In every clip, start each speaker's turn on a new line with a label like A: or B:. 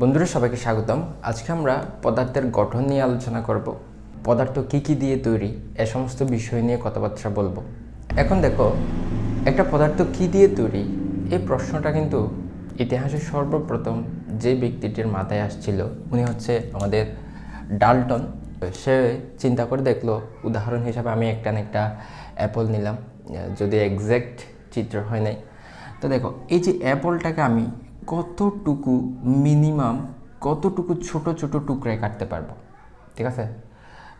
A: বন্ধুরা, সবাইকে স্বাগতম। আজকে আমরা পদার্থের গঠন নিয়ে আলোচনা করব। পদার্থ কি কি দিয়ে তৈরি, এ সমস্ত বিষয় নিয়ে কথাবার্তা বলব। এখন দেখো, একটা পদার্থ কি দিয়ে তৈরি, এই প্রশ্নটা কিন্তু ইতিহাসের সর্বপ্রথম যে ব্যক্তিটির মাথায় আসছিল, উনি হচ্ছে আমাদের ডালটন। সে চিন্তা করে দেখল, উদাহরণ হিসাবে আমি একটা না একটা অ্যাপল নিলাম, যদি এক্স্যাক্ট চিত্র হয় নাই। তো দেখো, এই যে অ্যাপলটাকে আমি কতটুকু মিনিমাম, কতটুকু ছোট ছোট টুকরায় কাটতে পারব? ঠিক আছে?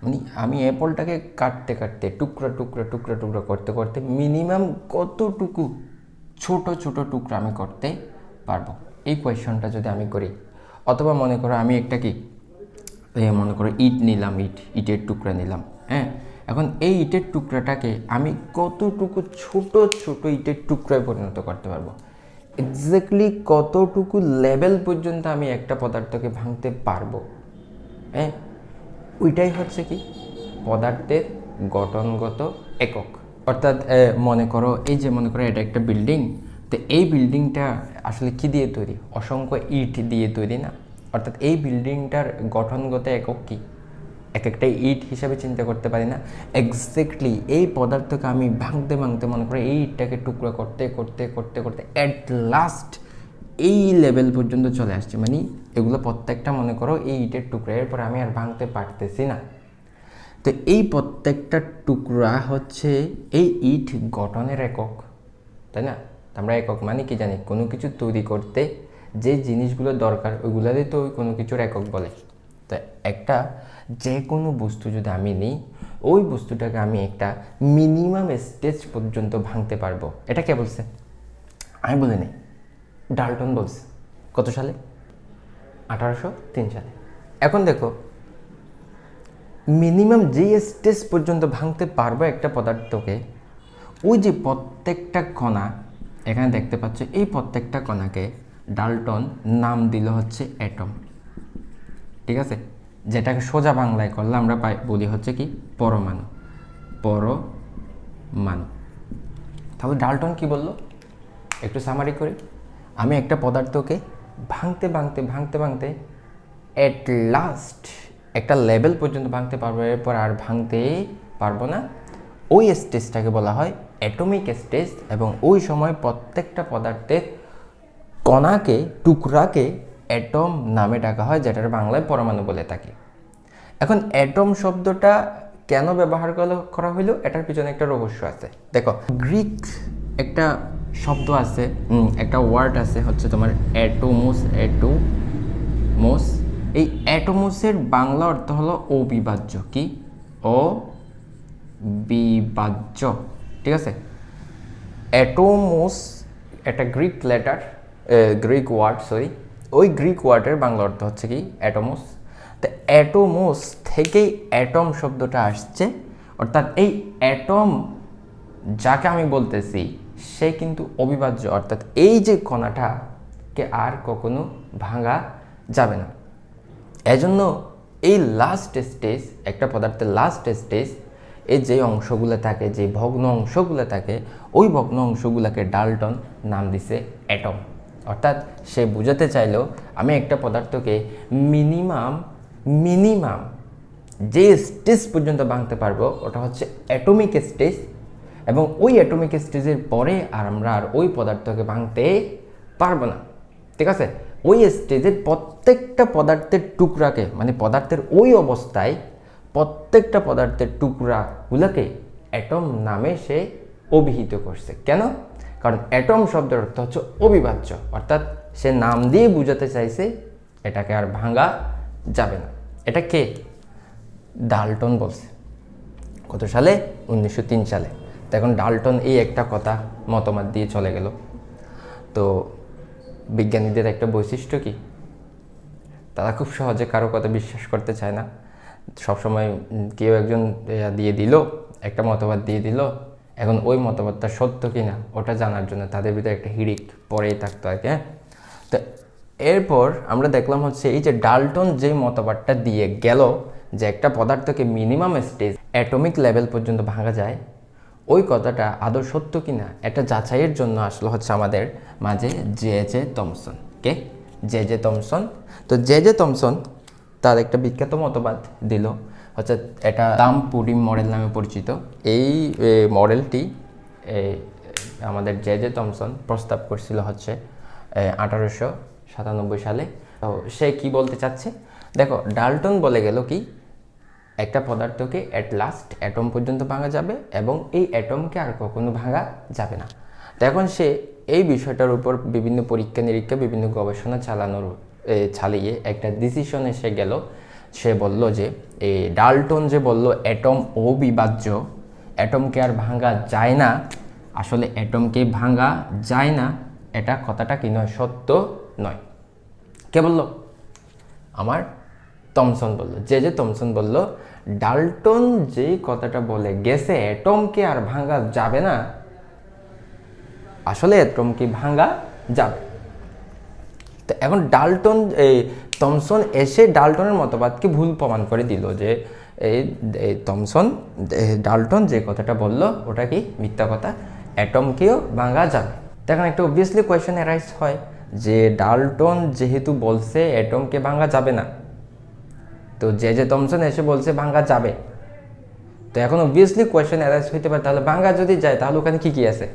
A: মানে আমি অ্যাপলটাকে কাটতে কাটতে, টুকরা টুকরা টুকরা টুকরা করতে করতে মিনিমাম কতটুকু ছোট ছোট টুকরা আমি করতে পারব? এই কোয়েশনটা যদি আমি করি, অথবা মনে করো আমি একটা কি মনে করো ইট নিলাম, ইট, ইটের টুকরা নিলাম হ্যাঁ? এখন এই ইটের টুকরাটাকে আমি কতটুকু ছোট ছোট ইটের টুকরায় পরিণত করতে পারব? এক্স্যাক্টলি কতটুকু লেভেল পর্যন্ত আমি একটা পদার্থকে ভাঙতে পারব? হ্যাঁ? ওইটাই হচ্ছে কি? পদার্থের গঠনগত একক। অর্থাৎ মনে করো, এই যে মনে করো, এটা একটা বিল্ডিং তো এই বিল্ডিংটা আসলে কি দিয়ে তৈরি? অসংখ্য ইট দিয়ে তৈরি না? অর্থাৎ এই বিল্ডিংটার গঠনগত একক কি? এক একটা ইট হিসাবে চিন্তা করতে পারি না। এক্স্যাক্টলি এই পদার্থকে আমি ভাঙতে ভাঙতে মনে করি এই ইটটাকে টুকরো করতে করতে করতে করতে অ্যাট লাস্ট এই লেভেল পর্যন্ত চলে আসছে। মানে এগুলো প্রত্যেকটা মনে করো এই ইটের টুকরা, এরপর আমি আর ভাঙতে পারতেছি না। তো এই প্রত্যেকটা টুকরা হচ্ছে এই ইট গঠনের একক, তাই না? আমরা একক মানে কি জানি? কোনো কিছু তৈরি করতে যে জিনিসগুলো দরকার, ওইগুলোরই তো কোনো কিছুর একক বলে। তো একটা যে কোনো বস্তু যদি আমি নিই, ওই বস্তুটাকে আমি একটা মিনিমাম স্টেজ পর্যন্ত ভাঙতে পারব। এটা কে বলছে? আমি বলে নেই। ডালটন বলছে। কত সালে? আঠারোশো তিন সালে। এখন দেখো, মিনিমাম যে স্টেজ পর্যন্ত ভাঙতে পারব একটা পদার্থকে, ওই যে প্রত্যেকটা কণা, এখানে দেখতে পাচ্ছ, এই প্রত্যেকটা কণাকে ডালটন নাম দিল হচ্ছে অ্যাটম। ঠিক আছে? যেটাকে সোজা বাংলায় করলে আমরা পাই, বলি হচ্ছে কি, পরমাণু। পরমাণু। তাহলে ডালটন কি বলল? একটু সামারি করি। আমি একটা পদার্থকে ভাঙতে ভাঙতে ভাঙতে ভাঙতে অ্যাট লাস্ট একটা লেভেল পর্যন্ত ভাঙতে পারব, এরপর আর ভাঙতে পারব না। ওই স্টেজটাকে বলা হয় অ্যাটমিক স্টেজ এবং ওই সময় প্রত্যেকটা পদার্থের কণাকে, টুকরাকে অ্যাটম নামে ডাকা হয়, যেটার বাংলায় পরমাণু বলে থাকি। এখন অ্যাটম শব্দটা কেন ব্যবহার করা- হইল, এটার পিছনে একটা রহস্য আছে। দেখো গ্রিক একটা শব্দ আছে একটা ওয়ার্ড আছে, হচ্ছে তোমার অ্যাটোমোস অ্যাটোমোস এই অ্যাটোমোসের বাংলা অর্থ হলো অবিভাজ্য। কি? ও বিভাজ্য ঠিক আছে? অ্যাটোমোস একটা Greek letter Greek word sorry ওই গ্রিক ওয়ার্ডের বাংলা অর্থ হচ্ছে কি? অ্যাটোমোস তো অ্যাটোমোস থেকেই অ্যাটম শব্দটা আসছে। অর্থাৎ এই অ্যাটম যাকে আমি বলতেছি, সে কিন্তু অবিভাজ্য। অর্থাৎ এই যে কণাটাকে আর কখনো ভাঙা যাবে না। এজন্য এই লাস্ট স্টেজ একটা পদার্থের লাস্ট স্টেজ এই যে অংশগুলো থাকে, যে ভগ্ন অংশগুলো থাকে, ওই ভগ্ন অংশগুলোকে ডালটন নাম দিছে অ্যাটম অর্থাৎ সে বুঝাতে চাইলো, আমি একটা পদার্থকে মিনিমাম মিনিমাম যে স্টেজ পর্যন্ত ভাঙতে পারব, ওটা হচ্ছে অ্যাটমিক স্টেজ এবং ওই অ্যাটমিক স্টেজের পরে আর আমরা আর ওই পদার্থকে ভাঙতে পারব না। ঠিক আছে? ওই স্টেজের প্রত্যেকটা পদার্থের টুকরাকে মানে পদার্থের ওই অবস্থায় প্রত্যেকটা পদার্থের টুকরাগুলোকে অ্যাটম নামে সে অভিহিত করছে। কেন? কারণ অ্যাটম শব্দের অর্থ হচ্ছে অবিভাজ্য। অর্থাৎ সে নাম দিয়ে বুঝাতে চাইছে, এটাকে আর ভাঙা যাবে না। এটা কে? ডালটন বলছে। কত সালে? উনিশশো তিন সালে। তো এখন ডালটন এই একটা কথা মতামত দিয়ে চলে গেল। তো বিজ্ঞানীদের একটা বৈশিষ্ট্য কি? তারা খুব সহজে কারও কথা বিশ্বাস করতে চায় না। সবসময় কেউ একজন দিয়ে দিল, একটা মতবাদ দিয়ে দিল এখন ওই মতবাদটা সত্য কি না ওটা জানার জন্য তাদের ভিতরে একটা হিড়িক পরেই থাকতো আর কি হ্যাঁ? তো এরপর আমরা দেখলাম হচ্ছে এই যে ডালটন যে মতবাদটা দিয়ে গেল যে একটা পদার্থকে মিনিমাম স্টেজ অ্যাটমিক লেভেল পর্যন্ত ভাঙা যায়, ওই কথাটা আদৌ সত্য কিনা, এটা যাচাইয়ের জন্য আসলো হচ্ছে আমাদের মাঝে জে জে থমসন, কে? J J Thomson. তো জে জে থমসন তার একটা বিখ্যাত মতবাদ দিল হচ্ছে এটা দাম পুডিং মডেল নামে পরিচিত। এই মডেলটি আমাদের জে জে থমসন প্রস্তাব করছিল হচ্ছে আঠারোশো সাতানব্বই সালে। তো সে কি বলতে চাচ্ছে? দেখো, ডাল্টন বলে গেল কি, একটা পদার্থকে অ্যাট লাস্ট অ্যাটম পর্যন্ত ভাঙা যাবে এবং এই অ্যাটমকে আর কখনো ভাঙা যাবে না। তো এখন সে এই বিষয়টার উপর বিভিন্ন পরীক্ষা নিরীক্ষা বিভিন্ন গবেষণা চালানোর চালিয়ে একটা ডিসিশন এসে গেল সে বলল যে এই ডাল্টন যে বলল, অ্যাটম অবিভাজ্য, অ্যাটমকে আর ভাঙা যায় না। আসলে অ্যাটমকে ভাঙা যায় না, এটা কথাটা কি নয়, সত্য নয়। কে বলল? আমার থমসন বলল। যে যে থমসন বলল, ডাল্টন যে কথাটা বলে, গেছে, অ্যাটমকে আর ভাঙা যাবে না। আসলে অ্যাটমকে ভাঙা যাবে। তো এখন ডাল্টন এই থমসন এসে ডাল্টনের মতবাদকে ভুল প্রমাণ করে দিল যে এই এ, ডাল্টন যে কথাটা বলল ওটা কি মিথ্যা কথা? অ্যাটমকেও ভাঙা যাবে। দেখেন একটা অবভিয়াসলি কোয়েশ্চেন অ্যারাইজ হয় যে ডাল্টন যেহেতু বলছে অ্যাটমকে ভাঙা যাবে না তো যে যে থমসন এসে বলছে ভাঙা যাবে তো এখন অবভিয়াসলি কোয়েশ্চেন অ্যারাইজ হইতে পারে। তাহলে ভাঙা যদি যায় তাহলে ওখানে কী কী আছে?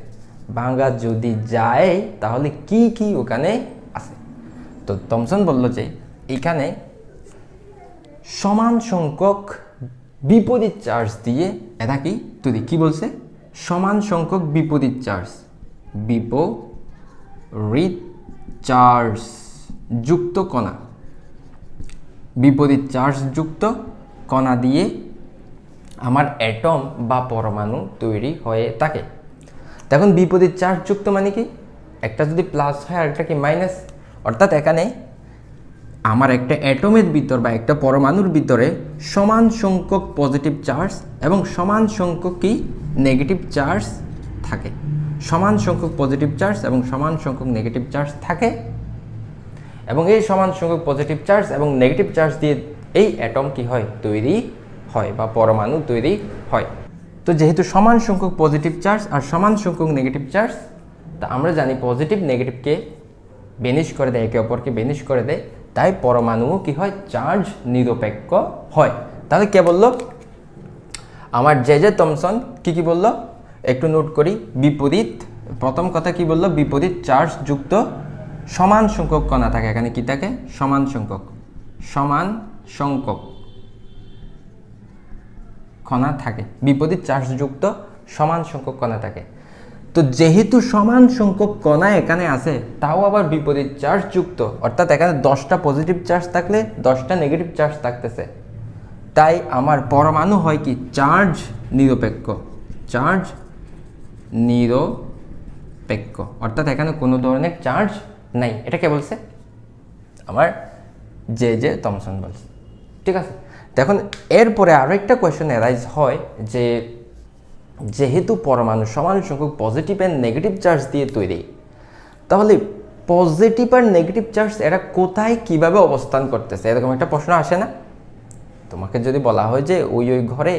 A: ভাঙা যদি যায় তাহলে কি কি ওখানে আছে? তো থমসন বলল যে এখানে সমান সংখ্যক বিপরীত চার্জ দিয়ে এটা কি তুই কি বলছে? সমান সংখ্যক বিপরীত চার্জ বিপরীত চার্জ যুক্ত কণা। বিপরীত চার্জ যুক্ত কণা দিয়ে আমার অ্যাটম বা পরমাণু তৈরি হয়ে থাকে। তখন বিপরীত চার্জ যুক্ত মানে কি? একটা যদি প্লাস হয় আর একটা কি মাইনাস অর্থাৎ এখানে আমার একটা অ্যাটমের ভিতর বা একটা পরমাণুর ভিতরে সমান সংখ্যক পজিটিভ চার্জ এবং সমান সংখ্যক কি? নেগেটিভ চার্জ থাকে। সমান সংখ্যক পজিটিভ চার্জ এবং সমান সংখ্যক নেগেটিভ চার্জ থাকে। এবং এই সমান সংখ্যক পজিটিভ চার্জ এবং নেগেটিভ চার্জ দিয়ে এই অ্যাটম কি হয়? তৈরি হয় বা পরমাণু তৈরি হয়। তো যেহেতু সমান সংখ্যক পজিটিভ চার্জ আর সমান সংখ্যক নেগেটিভ চার্জ তা আমরা জানি পজিটিভ নেগেটিভকে বেনিশ করে দেয়, একে অপরকে বেনিশ করে দেয়। তাই পরমাণুও কি হয়? চার্জ নিরপেক্ষ হয়। তাহলে কে বলল? আমার জে জে থমসন কি কি বলল? একটু নোট করি। বিপরীত, প্রথম কথা কি বলল? বিপরীত চার্জ যুক্ত সমান সংখ্যক কণা থাকে। এখানে কি থাকে? সমান সংখ্যক। সমান সংখ্যক কণা থাকে। বিপরীত চার্জ যুক্ত সমান সংখ্যক কণা থাকে। তো যেহেতু সমান সংখ্যক কণা এখানে আছে, তাও আবার বিপরীত চার্জ যুক্ত। অর্থাৎ এখানে দশটা পজিটিভ চার্জ থাকলে দশটা নেগেটিভ চার্জ থাকতেছে। তাই আমার পরমাণু হয় কি? চার্জ নিরপেক্ষ। চার্জ নিরপেক্ষ। অর্থাৎ এখানে কোনো ধরনের চার্জ নাই। এটা কে বলছে? আমার জে যে থমসন বলছে। ঠিক আছে? এখন এরপরে আরও একটা কোয়েশ্চেন অ্যারাইজ হয় যে যেহেতু পরমাণু সমান সংখ্যক পজিটিভ অ্যান্ড নেগেটিভ চার্জ দিয়ে তৈরি, তাহলে পজিটিভ আর নেগেটিভ চার্জ এরা কোথায় কীভাবে অবস্থান করতেছে? এরকম একটা প্রশ্ন আসে না? তোমাকে যদি বলা হয় যে ওই ওই ঘরে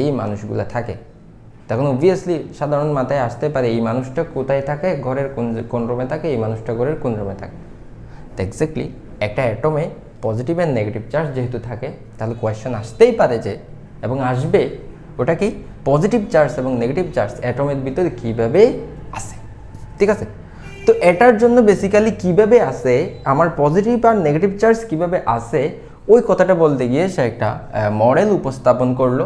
A: এই মানুষগুলো থাকে, তখন অবভিয়াসলি সাধারণ মাথায় আসতে পারে এই মানুষটা কোথায় থাকে? ঘরের কোন কোন রুমে থাকে? এই মানুষটা ঘরের কোন রুমে থাকে? তো এক্স্যাক্টলি একটা অ্যাটমে পজিটিভ অ্যান্ড নেগেটিভ চার্জ যেহেতু থাকে, তাহলে কোয়েশ্চেন আসতেই পারে যে, এবং আসবে ওটা কি? পজিটিভ চার্জ এবং নেগেটিভ চার্জ অ্যাটমের ভিতরে কীভাবে আসে? ঠিক আছে? তো এটার জন্য বেসিক্যালি কীভাবে আসে? আমার পজিটিভ আর নেগেটিভ চার্জ কীভাবে আসে? ওই কথাটা বলতে গিয়ে সে একটা মডেল উপস্থাপন করল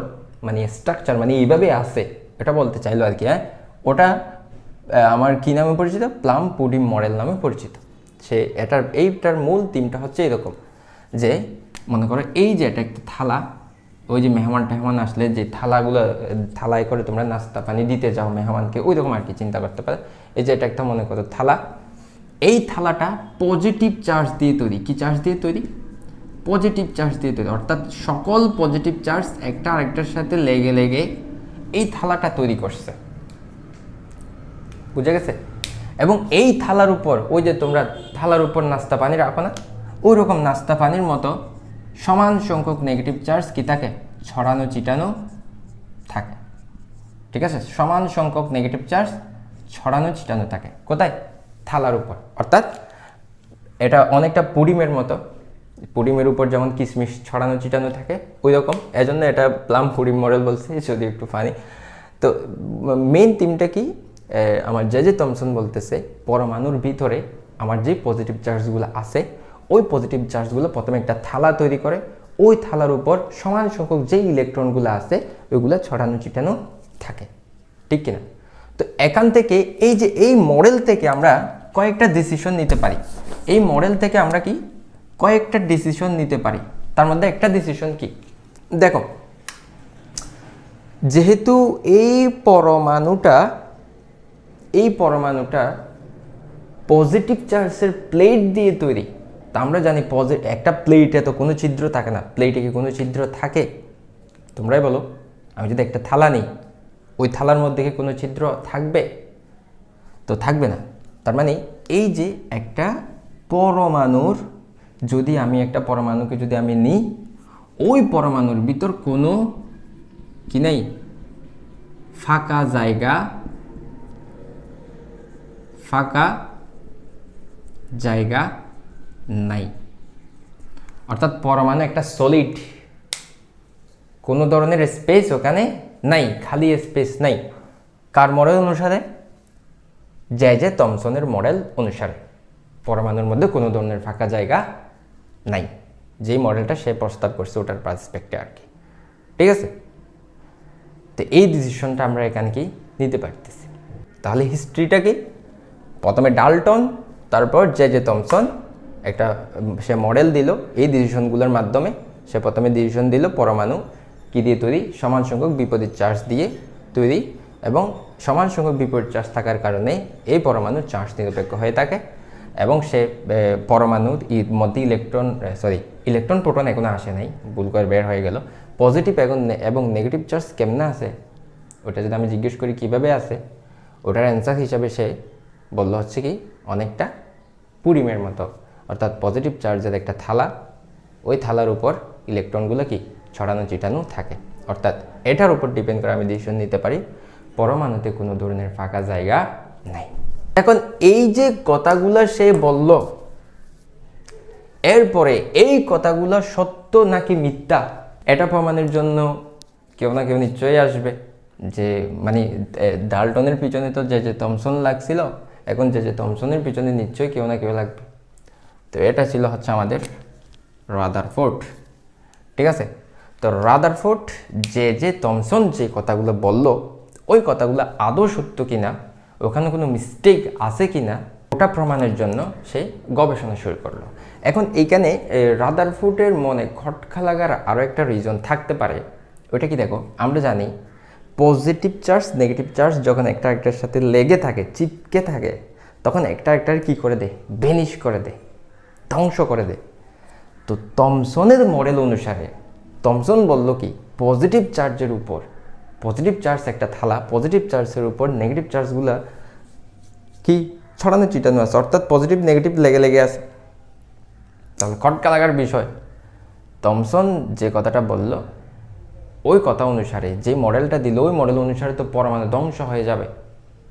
A: মানে স্ট্রাকচার মানে এইভাবে আসে। এটা বলতে চাইলো আর কি হ্যাঁ? ওটা আমার কি নামে পরিচিত? প্লাম পুডিং মডেল নামে পরিচিত। সে এটার, এইটার মূল থিমটা হচ্ছে এরকম যে, মনে করো এই যে এটা একটা থালা ওই যে মেহমান টেহমান আসলে যে থালাগুলো থালায় করে তোমরা নাস্তা, পানি দিতে যাও মেহমানকে, ওই রকম আর কি চিন্তা করতে পারে। এই যে এটা একটা মনে করো থালা। এই থালাটা পজিটিভ চার্জ দিয়ে তৈরি। কি চার্জ দিয়ে তৈরি? পজিটিভ চার্জ দিয়ে তৈরি। অর্থাৎ সকল পজিটিভ চার্জ একটা আরেকটার সাথে লেগে লেগে এই থালাটা তৈরি করছে। বুঝে গেছে? এবং এই থালার উপর, ওই যে তোমরা থালার উপর নাস্তা পানি রাখো না, ওই রকম নাস্তা পানির মতো সমান সংখ্যক নেগেটিভ চার্জ কি থাকে? ছড়ানো, চিটানো থাকে। ঠিক আছে? সমান সংখ্যক নেগেটিভ চার্জ ছড়ানো ছিটানো থাকে। কোথায়? থালার উপর। অর্থাৎ এটা অনেকটা পুডিমের মতো। পুডিমের উপর যেমন কিশমিশ ছড়ানো ছিটানো থাকে ওই রকম এজন্য এটা প্লাম পুডিম মডেল বলছে, যদি একটু ফানি তো মেইন থিমটা কি? আমার জে জে থমসন বলতেছে, পরমাণুর ভিতরে আমার যে পজিটিভ চার্জগুলো আছে ওই পজিটিভ চার্জগুলো প্রথমে একটা থালা তৈরি করে, ওই থালার উপর সমান সংখ্যক যে ইলেকট্রনগুলো আছে, ওইগুলো ছড়ানো, ছিটানো থাকে। ঠিক কিনা? তো এখান থেকে এই যে এই মডেল থেকে আমরা কয়েকটা ডিসিশন নিতে পারি। এই মডেল থেকে আমরা কি? কয়েকটা ডিসিশন নিতে পারি। তার মধ্যে একটা ডিসিশন কি? দেখো, যেহেতু এই পরমাণুটা এই পরমাণুটা পজিটিভ চার্জের প্লেট দিয়ে তৈরি তা আমরা জানি পজি একটা প্লেটে তো কোনো ছিদ্র থাকে না। প্লেটে কি কোনো ছিদ্র থাকে? তোমরাই বলো। আমি যদি একটা থালা নিই, ওই থালার মধ্যে কি কোনো ছিদ্র থাকবে? তো থাকবে না। তার মানে এই যে একটা পরমাণুর, যদি আমি একটা পরমাণুকে যদি আমি নিই, ওই পরমাণুর ভিতর কোনো কি নেই? ফাঁকা জায়গা ফাঁকা জায়গা নাই। অর্থাৎ পরমাণু একটা সলিড কোনো ধরনের স্পেস ওখানে নাই, খালি স্পেস নাই। কার মডেল অনুসারে? জে জে থমসনের মডেল অনুসারে। পরমাণুর মধ্যে কোনো ধরনের ফাঁকা জায়গা নাই। যেই মডেলটা সে প্রস্তাব করছে, ওটার পার্সপেক্টে আর কি। ঠিক আছে? তো এই ডিসিশনটা আমরা এখানে কি নিতে পারতেছি? তাহলে হিস্ট্রিটা কি? প্রথমে ডালটন, তারপর জে জে থমসন একটা সে মডেল দিল, এই ডিসিশনগুলোর মাধ্যমে সে প্রথমে ডিসিশন দিল পরমাণু কী দিয়ে তৈরি? সমান সংখ্যক বিপরীত চার্জ দিয়ে তৈরি এবং সমান সংখ্যক বিপরীত চার্জ থাকার কারণে এই পরমাণু চার্জ নিরপেক্ষ হয়ে থাকে এবং সে পরমাণুর মধ্যে ইলেকট্রন সরি ইলেকট্রন প্রোটন এখনও আসে নাই, ভুল করে বের হয়ে গেল। পজিটিভ এখন এবং নেগেটিভ চার্জ কেমনে আছে ওটা যদি আমি জিজ্ঞেস করি কীভাবে আছে ওটার অ্যান্সার হিসাবে সে বলল হচ্ছে কি, অনেকটা পুরিমের মতো। অর্থাৎ পজিটিভ চার্জের একটা থালা, ওই থালার উপর ইলেকট্রনগুলো কি? ছড়ানো চিটানো থাকে। অর্থাৎ এটার উপর ডিপেন্ড করে আমি ডিসিশন নিতে পারি, পরমাণুতে কোনো ধরনের ফাঁকা জায়গা নাই। এখন এই যে কথাগুলো সে বলল, এরপরে এই কথাগুলো সত্য নাকি মিথ্যা? এটা প্রমাণের জন্য কেউ না কেউ নিশ্চয়ই আসবে। যে মানে ডাল্টনের পিছনে তো যে যে থমসন লাগছিল, এখন যে যে থমসনের পিছনে নিশ্চয়ই কেউ না কেউ লাগবে। তো এটা ছিল হচ্ছে আমাদের রাদার ফোর্ট ঠিক আছে? তো রাদার ফোর্ট যে যে থমসন যে কথাগুলো বলল, ওই কথাগুলো আদৌ সত্য কিনা, ওখানে কোনো মিস্টেক আছে কিনা, ওটা প্রমাণের জন্য সে গবেষণা শুরু করল। এখন এইখানে রাদার ফুটের মনে খটকা লাগার আরও একটা রিজন থাকতে পারে। ওটা কি দেখো? আমরা জানি পজিটিভ চার্জ নেগেটিভ চার্জ যখন একটা একটার সাথে লেগে থাকে, চিপকে থাকে, তখন একটা একটার কি করে দেয়? বেনিশ করে দেয়। ধ্বংস করে দেয়। তো থমসনের মডেল অনুসারে থমসন বলল কি পজিটিভ চার্জের উপর পজিটিভ চার্জ একটা থালা পজিটিভ চার্জের উপর নেগেটিভ চার্জগুলো কি? ছড়ানো চিটানো আছে, অর্থাৎ পজিটিভ নেগেটিভ লেগে লেগে আছে। তাহলে খটকা লাগার বিষয়। থমসন যে কথাটা বলল, ওই কথা অনুসারে, যে মডেলটা দিল, ওই মডেল অনুসারে তো পরমাণু ধ্বংস হয়ে যাবে।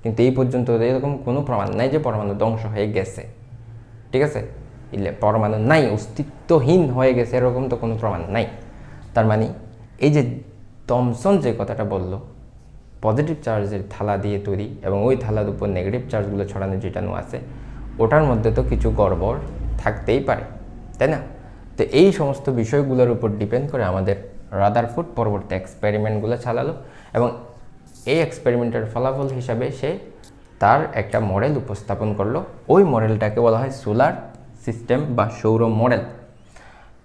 A: কিন্তু এই পর্যন্ত এরকম কোনো প্রমাণ নাই যে পরমাণু ধ্বংস হয়ে গেছে। ঠিক আছে? ইলে পরমাণু নাই, অস্তিত্বহীন হয়ে গেছে, এরকম তো কোনো প্রমাণ নাই। তার মানে এই যে থমসন যে কথাটা বলল পজিটিভ চার্জের থালা দিয়ে তৈরি এবং ওই থালার উপর নেগেটিভ চার্জগুলো ছড়ানো যেটানো আছে, ওটার মধ্যে তো কিছু গড়বড় থাকতেই পারে, তাই না? তো এই সমস্ত বিষয়গুলোর উপর ডিপেন্ড করে আমাদের রাদারফুড পরবর্তী এক্সপেরিমেন্টগুলো চালালো এবং এই এক্সপেরিমেন্টের ফলাফল হিসাবে সে তার একটা মডেল উপস্থাপন করল। ওই মডেলটাকে বলা হয় সোলার সিস্টেম বা সৌর মডেল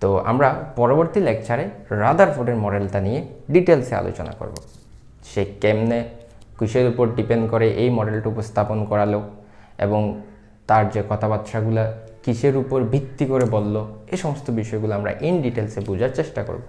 A: তো আমরা পরবর্তী লেকচারে রাদারফোর্ডের মডেলটা নিয়ে ডিটেলসে আলোচনা করব। সে কেমনে, কিসের উপর ডিপেন্ড করে এই মডেলটা উপস্থাপন করালো এবং তার যে কথাবার্তাগুলো কিসের উপর ভিত্তি করে বলল, এ সমস্ত বিষয়গুলো আমরা ইন ডিটেলসে বোঝার চেষ্টা করব।